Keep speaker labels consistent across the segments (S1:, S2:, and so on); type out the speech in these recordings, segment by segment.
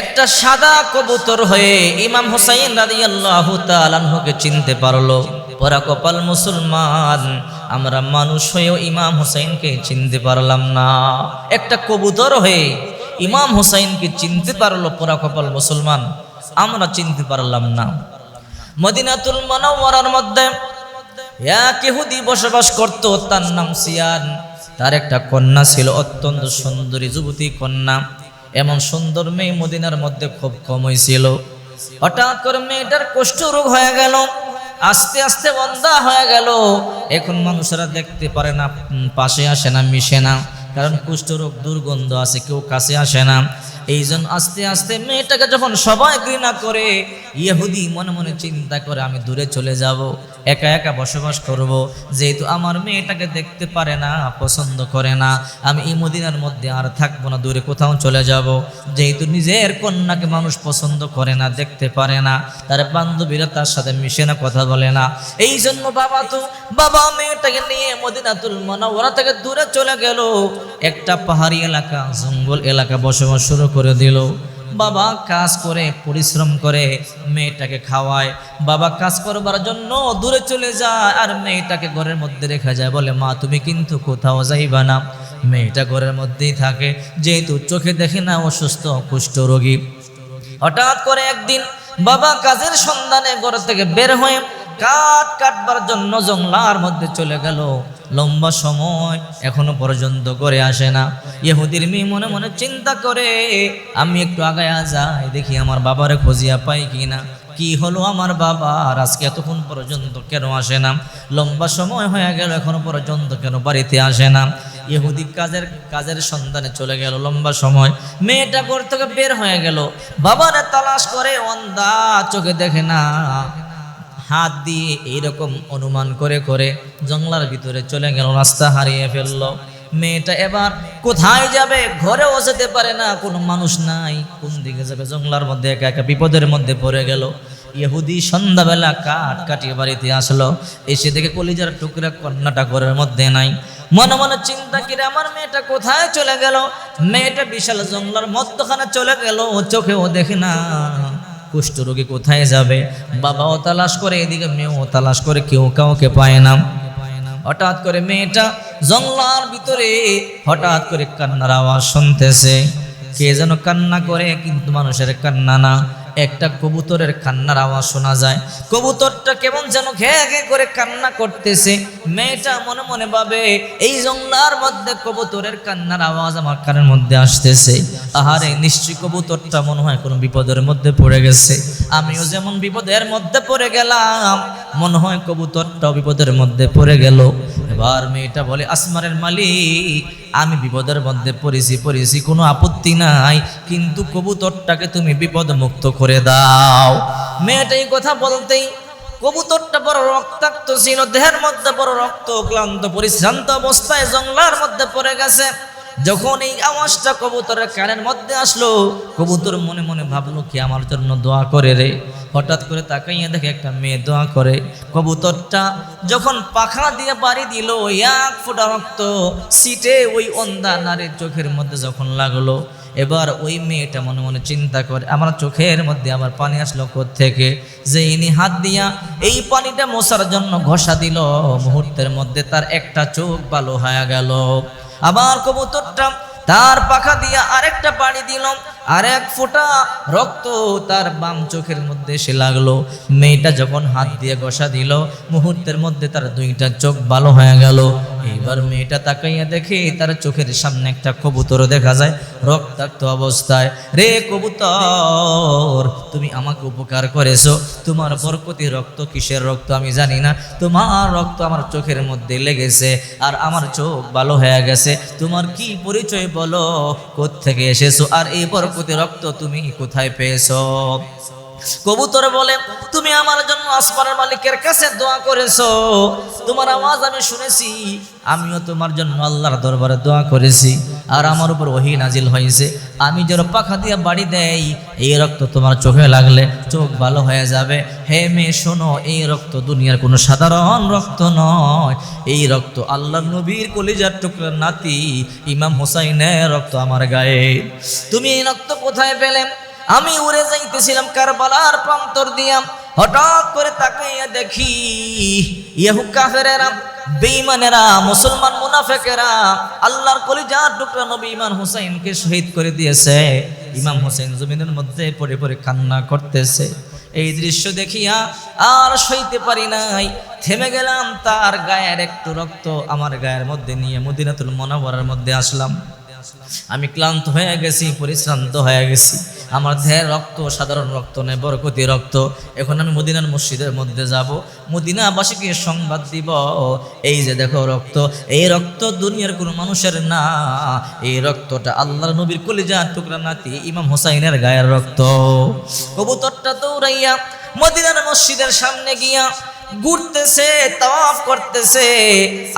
S1: একটা সাদা কবুতর হয়ে ইমাম হুসাইন রাদিয়াল্লাহু তাআলাকে চিনতে পারল। পরা কপাল মুসলমান, আমরা মানুষ হয়েও ইমাম হুসাইনকে চিনতে পারলাম না। একটা কবুতর হয়ে ইমাম হুসাইনকে চিনতে পারল পরা কপাল মুসলমান, আমরা চিনতে পারলাম না। মদিনাতুল মনোয়ারার মধ্যে এক বসবাস করত, তার নাম সিয়ান। তার একটা কন্যা ছিল, অত্যন্ত সুন্দরী যুবতী কন্যা। এমন সুন্দর মেয়ে মদিনার মধ্যে খুব কম হয়েছিল হঠাৎ করে মেয়েটার কষ্ট রোগ হয়ে গেল, আস্তে আস্তে বন্ধা হয়ে গেল। এখন মানুষেরা দেখতে পারে না পাশে আসে না, মিশে না। কারণ কুষ্ঠরোগ দুর্গন্ধ আছে, কেউ কাছে আসে না। এই জন্য আস্তে আস্তে মেয়েটাকে যখন সবাই ঘৃণা করে, ইহুদি মনে মনে চিন্তা করে, আমি দূরে চলে যাব, একা একা বসবাস করব, যেহেতু আমার মেয়েটাকে দেখতে পারে না, পছন্দ করে না, আমি এই মদিনার মধ্যে আর থাকব না, দূরে কোথাও চলে যাব। যেহেতু নিজের কন্যাকে মানুষ পছন্দ করে না, দেখতে পারে না, তার বান্ধবীরা তার সাথে মিশে না, কথা বলে না। এই জন্য বাবা তো, বাবা মেয়েটাকে নিয়ে মদিনাতুল ওরা থেকে দূরে চলে গেল। একটা পাহাড়ি এলাকা, জঙ্গল এলাকা বসবাস শুরু করে দিল। বাবা কাজ করে, পরিশ্রম করে, মেয়েটাকে খাওয়ায়। বাবা কাজ করবার জন্য দূরে চলে যায় আর মেয়েটাকে ঘরের মধ্যে রেখে যায়। বলে, মা, তুমি কিন্তু কোথাও যাইবা না। মেয়েটা ঘরের মধ্যেই থাকে। যেহেতু চোখে দেখে না, অসুস্থ, কুষ্ঠ রোগী। হঠাৎ করে একদিন বাবা কাজের সন্ধানে ঘর থেকে বের হয়ে কাঠ কাটবার জন্য জংলার মধ্যে চলে গেল। লম্বা সময় এখনও পর্যন্ত করে আসে না। ইহুদির মেয়ে মনে মনে চিন্তা করে, আমি একটু আগায়া যাই, দেখি আমার বাবারে খোঁজিয়া পাই কিনা। কি হলো আমার বাবা? আর আজকে এতক্ষণ পর্যন্ত কেন আসে না? লম্বা সময় হয়ে গেল, এখনও পর্যন্ত কেন বাড়িতে আসে না? ইহুদি কাজের কাজের সন্ধানে চলে গেল লম্বা সময়। মেয়েটা ঘর থেকে বের হয়ে গেল। বাবারে তালাশ করে, অন্ধা, চোখে দেখে না। হাত দিয়ে এইরকম অনুমান করে করে জঙ্গলার ভিতরে চলে গেল, রাস্তা হারিয়ে ফেলল। মেয়েটা এবার কোথায় যাবে? ঘরেও যেতে পারে না, কোনো মানুষ নাই। কোন দিকে যাবে? জঙ্গলার মধ্যে একা একা বিপদের মধ্যে পড়ে গেল। ইহুদি সন্ধ্যাবেলা কাঠ কাটিয়ে বাড়িতে আসলো। এসে দেখে কলিজার টুকরা কন্যাটা ঘরের মধ্যে নাই। মনে মনে চিন্তা করে আমার মেয়েটা কোথায় চলে গেল? মেয়েটা বিশাল জঙ্গলার মধ্যখানে চলে গেল। ও চোখেও দেখে না। কুষ্ঠরোগী কোথায় যাবে? বাবাও তালাশ করে, এদিকে মেয়েও তালাশ করে, কেউ কাউকে পায় না। হঠাৎ করে মেয়েটা জঙ্গলার ভিতরে হঠাৎ করে কান্নার আওয়াজ শুনতেছে। কে যেন কান্না করে, কিন্তু মানুষের কান্না না। একটা কবুতরের কান্নার আওয়াজ শোনা যায়। কবুতরটা কেমন যেন ঘে ঘে করে কান্না করতেছে। মেয়েটা মনে মনে ভাবে, এই জঙ্গলার মধ্যে কবুতরের কান্নার আওয়াজ আমার কানের মধ্যে আসতেছে। আহারে, নিশ্চয়ই কবুতরটা মনে হয় কোনো বিপদের মধ্যে পড়ে গেছে। আমিও যেমন বিপদের মধ্যে পড়ে গেলাম, মনে হয় কবুতরটাও বিপদের মধ্যে পড়ে গেল। এবার মেয়েটা বলে, আসমানের মালিক আমি বিপদের মধ্যে পড়েছি পড়েছি, কোনো আপত্তি নাই। কিন্তু কবুতরটাকে তুমি বিপদ মুক্ত করে দাও। মেয়েটা এই কথা বলতেই কবুতরটা বড় রক্তাক্ত ছিল, দেহের মধ্যে বড় রক্ত ক্লান্ত, পরিশ্রান্ত অবস্থায় জঙ্গলার মধ্যে পড়ে গেছে। যখন এই আওয়াজটা কবুতরের কানের মধ্যে আসলো, কবুতর মনে মনে ভাবলো, কি আমার জন্য দোয়া করে রে? হঠাৎ করে তাকাইয়া দেখে একটা মেয়ে দোয়া করে। কবুতরটা যখন পাখা দিয়ে বাড়ি দিল এক ফোঁটা রক্ত সিটে ওই অন্ধা নারীর চোখের মধ্যে যখন লাগল, এবার ওই মেয়েটা মনে মনে চিন্তা করে, আমার চোখের মধ্যে আমার পানি আসলো থেকে যে ইনি হাত দিয়া এই পানিটা মশার জন্য ঘষা দিল, মুহূর্তের মধ্যে তার একটা চোখ ভালো হয়ে গেল। আবার কবুতরটা তার পাখা দিয়া আরেকটা পানি দিল। আর এক ফোঁটা রক্ত তার বাম চোখের মধ্যে এসে লাগল। মেয়েটা যখন হাত দিয়ে ঘষা দিল, মুহূর্তের মধ্যে তার দুইটা চোখ ভালো হয়ে গেল। এইবার মেয়েটা তাকাইয়া দেখে তার চোখের সামনে একটা কবুতর দেখা যায়, রক্তাক্ত অবস্থায়। রে কবুতর, তুমি আমাকে উপকার করেছ। তোমার বরকতি রক্ত কিসের রক্ত আমি জানি না। তোমার রক্ত আমার চোখের মধ্যে লেগেছে আর আমার চোখ ভালো হয়ে গেছে। তোমার কি পরিচয় বলো? থেকে এসেছ? আর এই বরকতি রক্ত তুমি কোথায় পেয়েছ? কবুতর বলে, তুমি আমার জন্য আসমানের মালিকের কাছে দোয়া করেছ। তোমার আওয়াজ আমি শুনেছি, আমিও তোমার জন্য আল্লাহর দরবারে দোয়া করেছি। আর আমার উপর ওহি নাজিল হয়েছে। আমি যেন পাখা দিয়ে বাড়ি দেই, এই রক্ত তোমার চোখে লাগলে চোখ ভালো হয়ে যাবে। হে মেয়ে, শোনো, এই রক্ত দুনিয়ার কোনো সাধারণ রক্ত নয়। এই রক্ত আল্লাহ নবীর কলিজার টুকরার নাতি, ইমাম হোসাইনের রক্ত আমার গায়ে। তুমি এই রক্ত কোথায় পেলেন আমি উড়ে যাইতেছিলাম কারবালার প্রান্তর দিয়া। হঠাৎ করে তাকাইয়া দেখি ইয়াহু কাফেরেরা, বেঈমানেরা, মুসলমান মুনাফেকেরা, আল্লাহর কলিজার টুকরা নবী ইমান হুসাইনকে শহীদ করে দিয়েছে। ইমাম হুসাইন জমিনের মধ্যে পড়ে পড়ে কান্না করতেছে। এই দৃশ্য দেখিয়া আর সইতে পারি নাই। থেমে গেলাম, তার গায়ের একটু রক্ত আমার গায়ের মধ্যে নিয়ে মদিনাতুল মনোবরের মধ্যে আসলাম। আমি ক্লান্ত হয়ে গেছি, পরিশ্রান্ত হয়ে গেছি। আমার দেহের রক্ত, সাধারণ রক্ত নেই বরকতি রক্ত। এখন আমি মদিনার মসজিদের মধ্যে যাব। মদিনাবাসীকে সংবাদ দিব। এই যে দেখো রক্ত, এই রক্ত দুনিয়ার কোনো মানুষের না। এই রক্তটা আল্লাহর নবীর কলিজার টুকরা নাতি ইমাম হোসাইনের গায়ের রক্ত। কবুতরটা দৌড়াইয়া মদিনার মসজিদের সামনে গিয়া ঘুরতেছে তাওয়াফ করতেছে।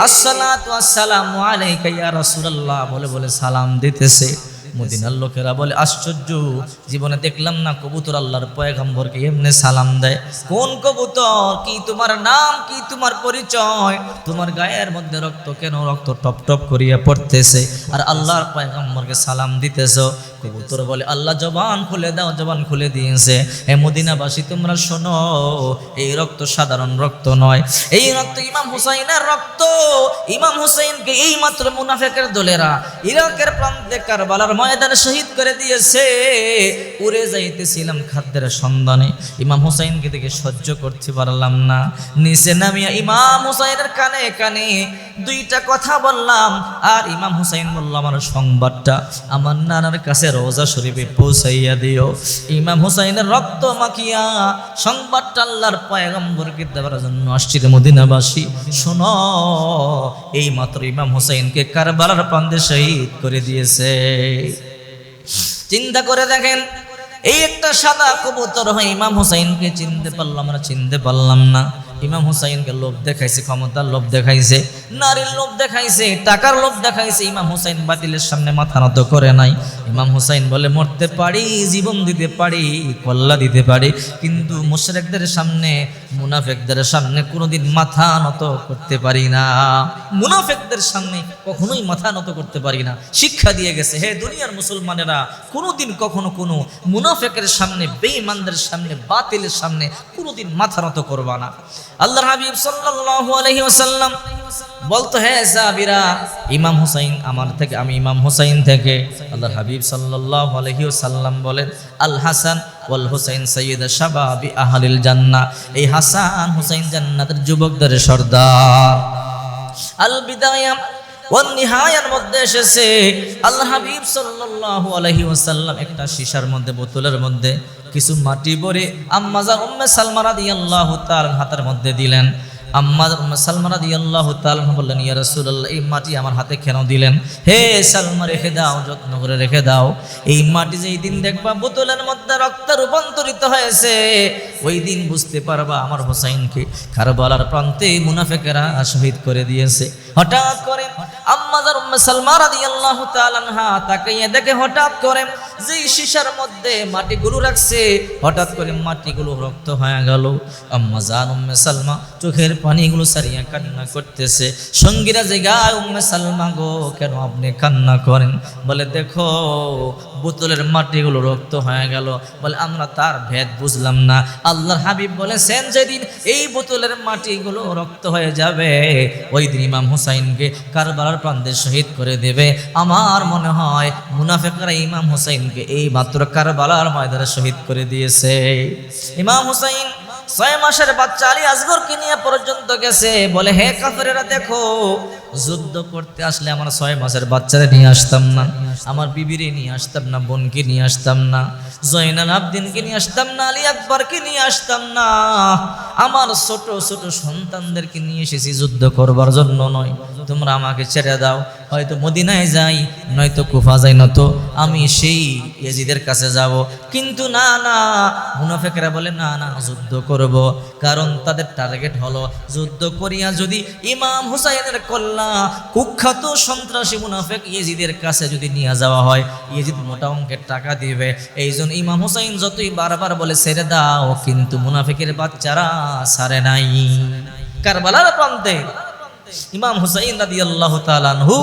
S1: আসসালাতু আসসালামু আলাইকা ইয়া রাসূলুল্লাহ বলে বলে সালাম দিতেছে। মদিনার লোকেরা বলে, আশ্চর্য, জীবনে দেখলাম না কবুতর আল্লাহর পয়গম্বরকে এমনি সালাম দেয়। কোন কবুতর? কি তোমার নাম? কি তোমার পরিচয়? তোমার গায়ের মধ্যে রক্ত কেন? রক্ত টপ টপ করিয়া পড়তেছে। আর আল্লাহর পয়গম্বরকে সালাম দিতেছ। কবুতর বলে, আল্লাহ জবান খুলে দাও, জবান খুলে দিয়েছে। এ মদিনাবাসী, তোমরা শোনো, এই রক্ত সাধারণ রক্ত নয়। এই রক্ত ইমাম হুসাইনের রক্ত। ইমাম হুসাইনকে এই মাত্র মুনাফেকের দলেরা, ইরাকের প্রান্তে কারবালার ময়দানে শহীদ করে দিয়েছে। উড়ে যাইতেছিলাম খাদ্যের সন্ধানে। ইমাম হুসাইনকে দেখে সহ্য করতে পারলাম না। নিচে নামিয়া ইমাম হুসাইনের কানে কানে দুইটা কথা বললাম। আর ইমাম হুসাইন বলল, আমার সংবাদটা আমার নানার কাছে রোজা শরীফে পৌঁছাইয়া দিও। ইমাম হুসাইনের রক্ত মাখিয়া আল্লাহর পয়গম্বরকে দেওয়ার জন্য আসছিল মদিনাবাসী। শোনো এই মাত্র ইমাম হুসাইনকে কারবালার প্রান্তে শহীদ করে দিয়েছে। চিন্তা করে দেখেন, এই একটা সাদা কবুতর হয়, ইমাম হুসাইনকে চিনতে পারলাম না, চিনতে পারলাম না। ইমাম হুসাইনকে লোভ দেখাইছে, ক্ষমতার লোভ দেখাইছে, নারীর লোভ দেখাইছে, টাকার লোভ দেখাইছে, ইমাম হুসাইন বাতিলের সামনে মাথা নত করে নাই। ইমাম হুসাইন বলে, মরতে পারি, জীবন দিতে পারি, কল্লা দিতে পারি, কিন্তু মুশরেকদের সামনে, মুনাফেকদের সামনে কোনোদিন মাথা নত করতে পারি না। মুনাফেকদের সামনে কখনোই মাথা নত করতে পারি না। শিক্ষা দিয়ে গেছে, হে দুনিয়ার মুসলমানেরা, কোনোদিন কখনো কোনো মুনাফেকের সামনে, বেঈমানদের সামনে, বাতিলের সামনে কোনোদিন মাথা নত করবা না। আল্লাহর হাবিব সাল্লাল্লাহু আলাইহি ওয়াসাল্লাম বলতো হ্যাঁ সাহাবীরা, ইমাম হুসাইন আমার থেকে, আমি ইমাম হুসাইন থেকে। আল্লাহ হাবিব সাল্লাল্লাহু আলাইহি ওয়াসাল্লাম বলেন, আল হাসান ওয়াল হুসাইন সৈয়দ শাবাবি আহলিল জান্নাহ। এই হাসান হুসাইন জান্নাতের যুবকদের সর্দার। আল বিদায়া ওয়ান মধ্যে এসেছে। আল্লাহ সাল্লাল্লাহু আলাইহি একটা মধ্যে, বোতলের মধ্যে, কিছু মাটি ভরে আম্মাজা উম্মে সালমা রাদিয়াল্লাহু তার হাতের মধ্যে দিলেন। আম্মা উম্মে সালমা রাদিয়াল্লাহু বললেন, ইয়া রাসূলুল্লাহ, এই মাটি আমার হাতে কেন দিলেন? হে সালমা, রেখে দাও, যত্ন করে রেখে দাও। এই মাটি যেই দিন দেখবা বোতলের মধ্যে রক্ত রূপান্তরিত হয়েছে, ওই দিন বুঝতে পারবা আমার হোসাইনকে কারবালার প্রান্তে মুনাফেকেরা শহীদ করে দিয়েছে। হঠাৎ করে আম্মাজার উম্মে সালমা রাদিয়াল্লাহু তাআলা তাকাইয়া দেখে হঠাৎ করে যেই শিশার মধ্যে মাটিগুলো রাখছে, হঠাৎ করে মাটিগুলো রক্ত হয়ে গেল। আম্মাজান উম্মে সালমা চোখের পানিগুলো সারিয়া কান্না করতেছে। সঙ্গীরা যে গায় উম্মে সালমা গো, কেন আপনি কান্না করেন? বলে, দেখো বোতলের মাটিগুলো রক্ত হয়ে গেল। বলে, আমরা তার ভেদ বুঝলাম না। আল্লাহর হাবিব বলেছেন, যেদিন এই বোতলের মাটিগুলো রক্ত হয়ে যাবে, ওই দিন ইমাম হুসাইনকে কারবালার প্রান্তে শহীদ করে দেবে। আমার মনে হয় মুনাফেকরা ইমাম হুসাইনকে এই মাত্র কারবালার ময়দানে শহীদ করে দিয়েছে। ইমাম হুসাইন ছয় মাসের বাচ্চা আলী আসগরকে নিয়ে পর্যন্ত গেছে। বলে, হে কাফেরেরা, দেখো, যুদ্ধ করতে আসলে আমার ছয় মাসের বাচ্চারা নিয়ে আসতাম না। আমার বিবিরে নিয়ে আসতাম না, বোনকে নিয়ে আসতাম না, জয়নাল আবদিনকে নিয়ে আসতাম না, আলী আকবরকে নিয়ে আসতাম না। আমার ছোট ছোট সন্তানদেরকে নিয়ে এসেছি যুদ্ধ করবার জন্য নয়। তোমরা আমাকে ছেড়ে দাও। হয়তো মদিনায় যাই, নয়তো কুফা যাই নতো আমি সেই ইয়াজিদের কাছে যাব। কিন্তু না না, মুনাফেকরা বলে, না না, যুদ্ধ করব। কারণ তাদের টার্গেট হলো যুদ্ধ করিয়া যদি ইমাম হুসাইনের কল্লা, কুখ্যাত সন্ত্রাসী মুনাফেক ইয়েজিদের কাছে যদি নিয়ে যাওয়া হয়, ইয়েজিদ মোটা অঙ্কের টাকা দিবে। এই জন্য ইমাম হুসাইন যতই বারবার বলে, ছেড়ে দাও। কিন্তু মুনাফেকের বাচ্চারা সারে নাই। কারবালার প্রান্তে ইমাম হুসাইন রাদিয়াল্লাহু আল্লাহ তালানহু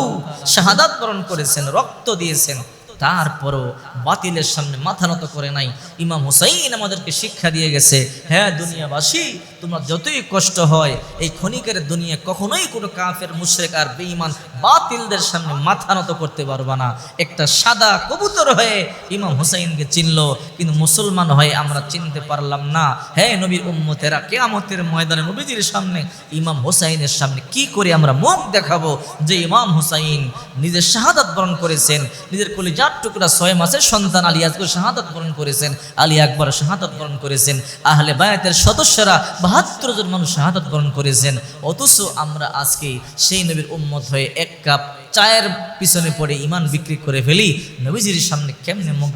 S1: শাহাদাত বরণ করেছেন রক্ত দিয়েছেন। তারপরও বাতিলের সামনে মাথা নত করে নাই। ইমাম হুসাইন আমাদেরকে শিক্ষা দিয়ে গেছে হ্যাঁ দুনিয়াবাসী, তোমরা যতই কষ্ট হয়, এই ক্ষণিকের দুনিয়া কখনোই কোনো কাফের, মুশরেক আর বেঈমান বাতিলদের সামনে মাথা নত করতে পারবা না। একটা সাদা কবুতর হয়ে ইমাম হুসাইনকে চিনলো, কিন্তু মুসলমান হয়ে আমরা চিনতে পারলাম না। হ্যাঁ নবীর উম্মতেরা, কেয়ামতের ময়দানে নবীজির সামনে ইমাম হুসাইনের সামনে কি করে আমরা মুখ দেখাবো? যে ইমাম হুসাইন নিজের শাহাদাত বরণ করেছেন, নিজের কলিজার টুকরা ছয় মাসের সন্তান আলী আকবর শাহাদত বরণ করেছেন, আলী আকবর শাহাদত বরণ করেছেন, আহলে বায়াতের সদস্যরা বাহাত্তর জন মানুষ শাহাদত বরণ করেছেন, অথচ আমরা আজকে সেই নবীর উম্মত হয়ে এক কাপ চায়ের পিছনে পড়ে ইমান বিক্রি করে ফেলি, নবীজির সামনে কেমনে মুখ